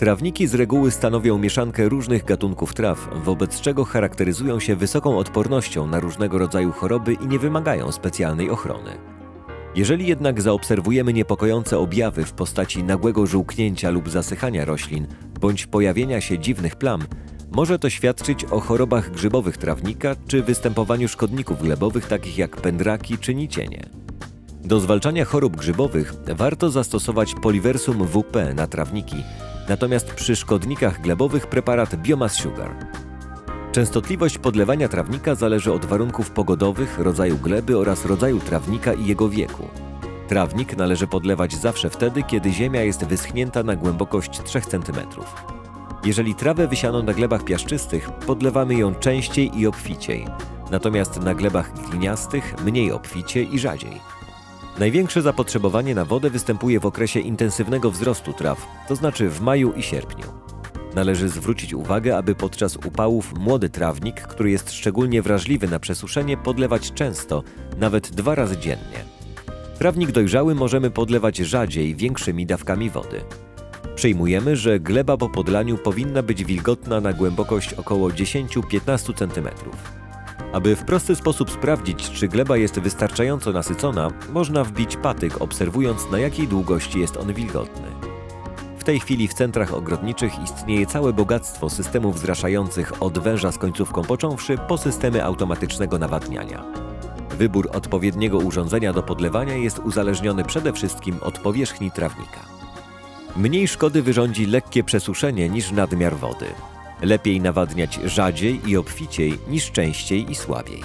Trawniki z reguły stanowią mieszankę różnych gatunków traw, wobec czego charakteryzują się wysoką odpornością na różnego rodzaju choroby i nie wymagają specjalnej ochrony. Jeżeli jednak zaobserwujemy niepokojące objawy w postaci nagłego żółknięcia lub zasychania roślin bądź pojawienia się dziwnych plam, może to świadczyć o chorobach grzybowych trawnika czy występowaniu szkodników glebowych takich jak pędraki czy nicienie. Do zwalczania chorób grzybowych warto zastosować Poliversum WP na trawniki, natomiast przy szkodnikach glebowych preparat Biomass Sugar. Częstotliwość podlewania trawnika zależy od warunków pogodowych, rodzaju gleby oraz rodzaju trawnika i jego wieku. Trawnik należy podlewać zawsze wtedy, kiedy ziemia jest wyschnięta na głębokość 3 cm. Jeżeli trawę wysiano na glebach piaszczystych, podlewamy ją częściej i obficiej, natomiast na glebach gliniastych mniej obficie i rzadziej. Największe zapotrzebowanie na wodę występuje w okresie intensywnego wzrostu traw, to znaczy w maju i sierpniu. Należy zwrócić uwagę, aby podczas upałów młody trawnik, który jest szczególnie wrażliwy na przesuszenie, podlewać często, nawet dwa razy dziennie. Trawnik dojrzały możemy podlewać rzadziej, większymi dawkami wody. Przyjmujemy, że gleba po podlaniu powinna być wilgotna na głębokość około 10-15 cm. Aby w prosty sposób sprawdzić, czy gleba jest wystarczająco nasycona, można wbić patyk, obserwując na jakiej długości jest on wilgotny. W tej chwili w centrach ogrodniczych istnieje całe bogactwo systemów zraszających od węża z końcówką począwszy po systemy automatycznego nawadniania. Wybór odpowiedniego urządzenia do podlewania jest uzależniony przede wszystkim od powierzchni trawnika. Mniej szkody wyrządzi lekkie przesuszenie niż nadmiar wody. Lepiej nawadniać rzadziej i obficiej niż częściej i słabiej.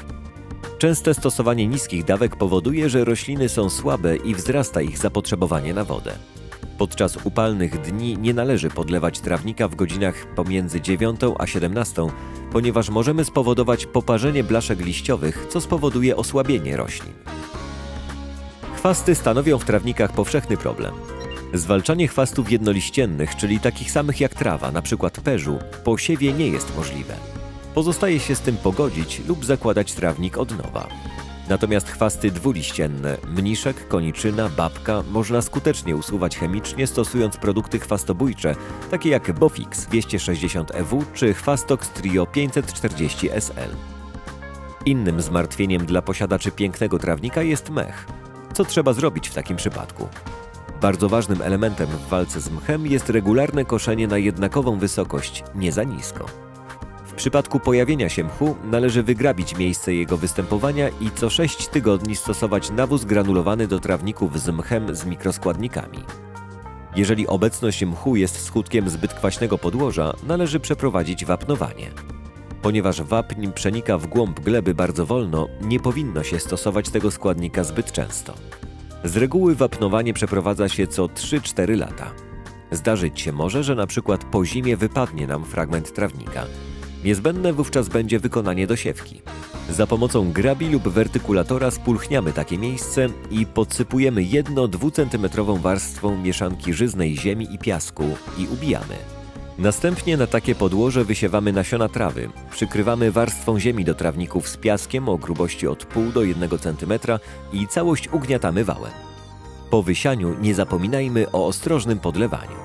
Częste stosowanie niskich dawek powoduje, że rośliny są słabe i wzrasta ich zapotrzebowanie na wodę. Podczas upalnych dni nie należy podlewać trawnika w godzinach pomiędzy 9 a 17, ponieważ możemy spowodować poparzenie blaszek liściowych, co spowoduje osłabienie roślin. Chwasty stanowią w trawnikach powszechny problem. Zwalczanie chwastów jednoliściennych, czyli takich samych jak trawa, np. perzu, po siewie nie jest możliwe. Pozostaje się z tym pogodzić lub zakładać trawnik od nowa. Natomiast chwasty dwuliścienne, mniszek, koniczyna, babka można skutecznie usuwać chemicznie stosując produkty chwastobójcze, takie jak Bofix 260EW czy Chwastox Trio 540 SL. Innym zmartwieniem dla posiadaczy pięknego trawnika jest mech. Co trzeba zrobić w takim przypadku? Bardzo ważnym elementem w walce z mchem jest regularne koszenie na jednakową wysokość, nie za nisko. W przypadku pojawienia się mchu należy wygrabić miejsce jego występowania i co 6 tygodni stosować nawóz granulowany do trawników z mchem z mikroskładnikami. Jeżeli obecność mchu jest skutkiem zbyt kwaśnego podłoża, należy przeprowadzić wapnowanie. Ponieważ wapń przenika w głąb gleby bardzo wolno, nie powinno się stosować tego składnika zbyt często. Z reguły wapnowanie przeprowadza się co 3-4 lata. Zdarzyć się może, że na przykład po zimie wypadnie nam fragment trawnika. Niezbędne wówczas będzie wykonanie dosiewki. Za pomocą grabi lub wertykulatora spulchniamy takie miejsce i podsypujemy 1-2 cm warstwą mieszanki żyznej ziemi i piasku i ubijamy. Następnie na takie podłoże wysiewamy nasiona trawy, przykrywamy warstwą ziemi do trawników z piaskiem o grubości od 0,5 do 1 cm i całość ugniatamy wałem. Po wysianiu nie zapominajmy o ostrożnym podlewaniu.